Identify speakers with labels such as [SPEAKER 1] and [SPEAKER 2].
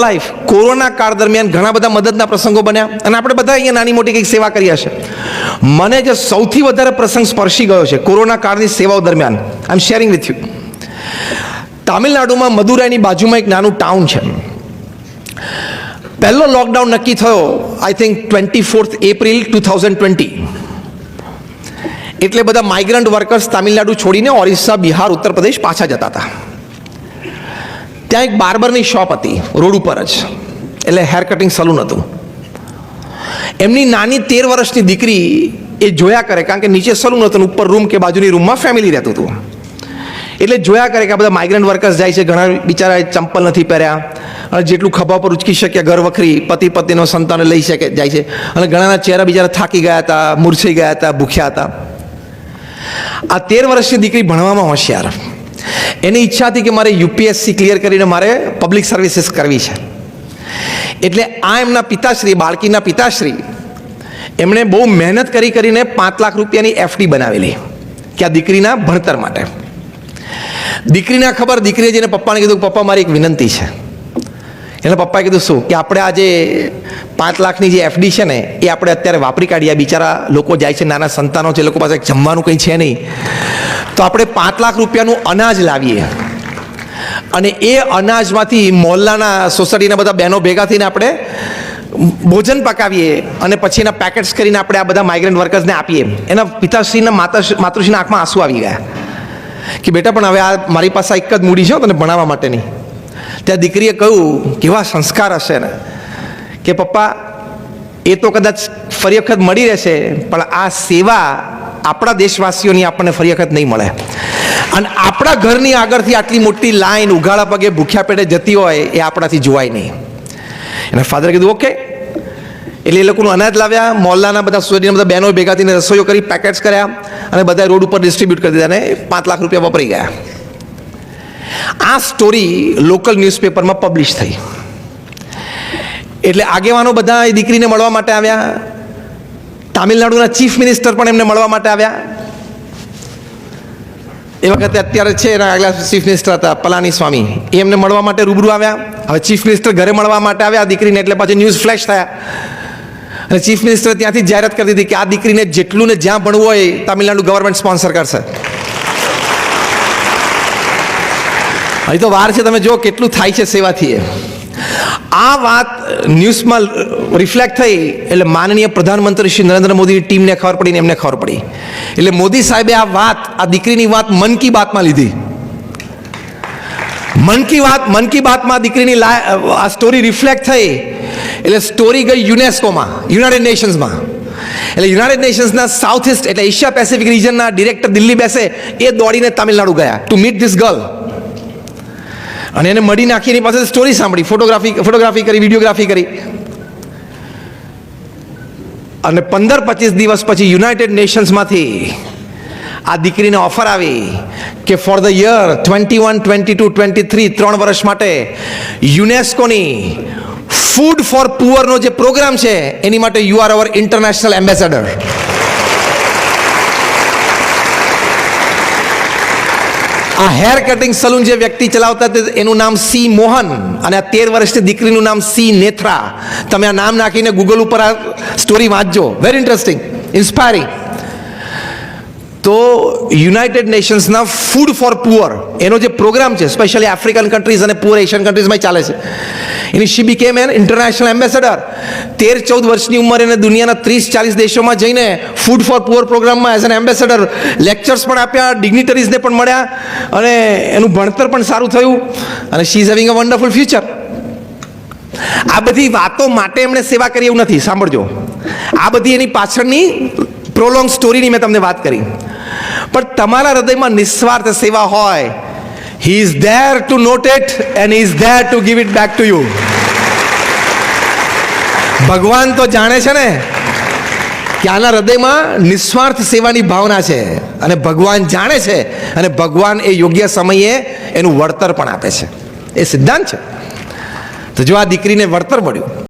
[SPEAKER 1] Life corona કાળ દરમિયાન ઘણા બધા મદદના પ્રસંગો બન્યા અને આપણે બધા અહીંયા નાની મોટી કંઈક સેવા કરી હશે. મને જે સૌથી વધારે પ્રસંગ સ્પર્શી ગયો છે કોરોના કાળની સેવાઓ દરમિયાન. I am sharing with you તામિલનાડુમાં મદુરાઈની બાજુમાં એક નાનું ટાઉન છે. પહેલો લોકડાઉન નક્કી થયો I think twenty fourth April two thousand twenty એટલે બધા માઇગ્રન્ટ વર્કર્સ તામિલનાડુ છોડીને ઓરિસ્સા, બિહાર, ઉત્તર પ્રદેશ પાછા જતા હતા. ત્યાં એક બાર્બરની શોપ હતી, રોડ ઉપર જ. એટલે હેર કટિંગ સલૂન હતું. એમની નાની તેર વર્ષની દીકરી એ જોયા કરે, કારણ કે નીચે સલૂન હતું ઉપર રૂમ કે બાજુની રૂમમાં ફેમિલી રહેતું હતું. એટલે જોયા કરે કે આ બધા માઇગ્રન્ટ વર્કર્સ જાય છે, ઘણા બિચારા ચંપલ નથી પહેર્યા, અને જેટલું ખભા પર ઉચકી શક્યા ઘર વખરી, પતિ પત્નીનો સંતાન લઈ શકે, જાય છે. અને ઘણાના ચહેરા બિચારા થાકી ગયા હતા મૂર્છાઈ ગયા હતા, ભૂખ્યા હતા. આ તેર વર્ષની દીકરી ભણવામાં હોશિયાર. એની ઈચ્છા હતી કે મારે યુપીએસસી ક્લિયર કરીને મારે પબ્લિક સર્વિસીસ કરવી છે. એટલે આ એમના પિતાશ્રી, બાળકીના પિતાશ્રી, એમણે બહુ મહેનત કરી કરીને પાંચ લાખ રૂપિયાની એફડી બનાવેલી કે આ દીકરીના ભણતર માટે. દીકરીના ખબર, દીકરીએ જઈને પપ્પાને કીધું પપ્પા મારી એક વિનંતી છે. એટલે પપ્પાએ કીધું, શું? કે આપણે આજે પાંચ લાખની જે એફડી છે ને, એ આપણે અત્યારે વાપરી કાઢીએ. બિચારા લોકો જાય છે, નાના સંતાનો છે લોકો પાસે જમવાનું કંઈ છે નહીં. તો આપણે પાંચ લાખ રૂપિયાનું અનાજ લાવીએ. અને એ અનાજમાંથી મોહલ્લાના સોસાયટીના બધા બહેનો ભેગા થઈને આપણે ભોજન પકાવીએ અને પછી એના પેકેટ્સ કરીને આપણે આ બધા માઇગ્રન્ટ વર્કર્સને આપીએ. એના પિતાશ્રીના માતા માતૃશ્રીના આંખમાં આંસુ આવી ગયા. કે બેટા, પણ હવે આ મારી પાસે એક જ મૂડી છે તને ભણાવવા માટેની. ત્યાં દીકરીએ કહ્યું કેવા સંસ્કાર હશે ને. કે પપ્પા, એ તો કદાચ ફરી વખત મળી રહેશે, પણ આ સેવા આપણા દેશવાસીઓની આપણને ફરી વખત નહીં મળે. અને આપણા ઘરની આગળથી આટલી મોટી લાઈન ઉઘાડા પગે ભૂખ્યા પેટે જતી હોય, એ આપણાથી જોવાય નહીં. એને ફાધરે કીધું, ઓકે. એટલે એ લોકોનું અનાજ લાવ્યા મોલ્લાના બધા સોસાયટીના બધા બહેનો ભેગા થઈને રસોઈઓ કરી પેકેટ્સ કર્યા અને બધા રોડ ઉપર ડિસ્ટ્રીબ્યુટ કરી દીધા અને પાંચ લાખ રૂપિયા વપરાઈ ગયા. આ સ્ટોરી લોકલ ન્યૂઝપેપરમાં પબ્લિશ થઈ. એટલે આગેવાનો બધા એ દીકરીને મળવા માટે આવ્યા. તામિલનાડુના ચીફ મિનિસ્ટર પણ એમને મળવા માટે આવ્યા. એ વખતે અત્યારે છે એના આગલા ચીફ મિનિસ્ટર હતા પલાની સ્વામી. એ એમને મળવા માટે રૂબરૂ આવ્યા. હવે ચીફ મિનિસ્ટર ઘરે મળવા માટે આવ્યા દીકરીને, એટલે પછી ન્યૂઝ ફ્લેશ થયા. અને ચીફ મિનિસ્ટર ત્યાંથી જાહેરાત કરી દીધી કે આ દીકરીને જેટલું ને જ્યાં ભણવું હોય તામિલનાડુ ગવર્મેન્ટ સ્પોન્સર કરશે. અહીં તો વાર છે, તમે જો કેટલું થાય છે સેવાથી એ. આ વાત ન્યૂઝમાં રિફ્લેક્ટ થઈ, એટલે માનનીય પ્રધાનમંત્રી શ્રી નરેન્દ્ર મોદીની ટીમને ખબર પડી ને એમને ખબર પડી. એટલે મોદી સાહેબે આ વાત, આ દીકરીની વાત મન કી બાતમાં લીધી. મન કી વાત, મન કી બાતમાં દીકરીની આ સ્ટોરી રિફ્લેક્ટ થઈ. એટલે સ્ટોરી ગઈ યુનેસ્કોમાં, યુનાઇટેડ નેશન્સમાં. એટલે યુનાઇટેડ નેશન્સના સાઉથ ઇસ્ટ એટલે એશિયા પેસિફિક રિજનના ડિરેક્ટર દિલ્હી બેસે, એ દોડીને તામિલનાડુ ગયા. ટુ મીટ ધીસ ગર્લ અને એને મળી નાખી એની પાસે સ્ટોરી સાંભળી ફોટોગ્રાફી ફોટોગ્રાફી કરી વિડીયોગ્રાફી કરી. અને પંદર પચીસ દિવસ પછી યુનાઇટેડ નેશન્સમાંથી આ દીકરીને ઓફર આવી કે for the year twenty one twenty two twenty three ત્રણ વર્ષ માટે યુનેસ્કોની ફૂડ ફોર પુઅરનો જે પ્રોગ્રામ છે, એની માટે you are our international ambassador આ હેર કટિંગ સલૂન જે વ્યક્તિ ચલાવતા હતા એનું નામ સી મોહન અને આ તેર વર્ષની દીકરીનું નામ સી નેથરા. તમે આ નામ નાખીને ગૂગલ ઉપર આ સ્ટોરી વાંચજો. વેરી ઇન્ટરેસ્ટિંગ ઇન્સ્પાયરિંગ તો યુનાઇટેડ નેશન્સના ફૂડ ફોર પુઅર, એનો જે પ્રોગ્રામ છે, સ્પેશિયલી આફ્રિકન કન્ટ્રીઝ અને પુઅર એશિયન કન્ટ્રીઝમાં ચાલે છે. એની she became an international ambassador તેર ચૌદ વર્ષની ઉંમરે એને દુનિયાના ત્રીસ ચાલીસ દેશોમાં જઈને ફૂડ ફોર પુઅર પ્રોગ્રામમાં એઝ એન એમ્બેસેડર લેક્ચર્સ પણ આપ્યા ડિગ્નિટરીઝને પણ મળ્યા, અને એનું ભણતર પણ સારું થયું, અને she is having a wonderful future આ બધી વાતો માટે એમણે સેવા કરી એવું નથી, સાંભળજો. આ બધી એની પાછળની પ્રોલોંગ સ્ટોરીની મેં તમને વાત કરી. પણ તમારા હૃદયમાં નિસ્વાર્થ સેવા હોય he is there to note it and is there to give it back to you ભગવાન તો જાણે છે ને કે આના હૃદયમાં નિસ્વાર્થ સેવાની ભાવના છે અને ભગવાન જાણે છે અને ભગવાન એ યોગ્ય સમયે એનું વળતર પણ આપે છે એ સિદ્ધાંત છે તો જો આ દીકરીને વળતર મળ્યું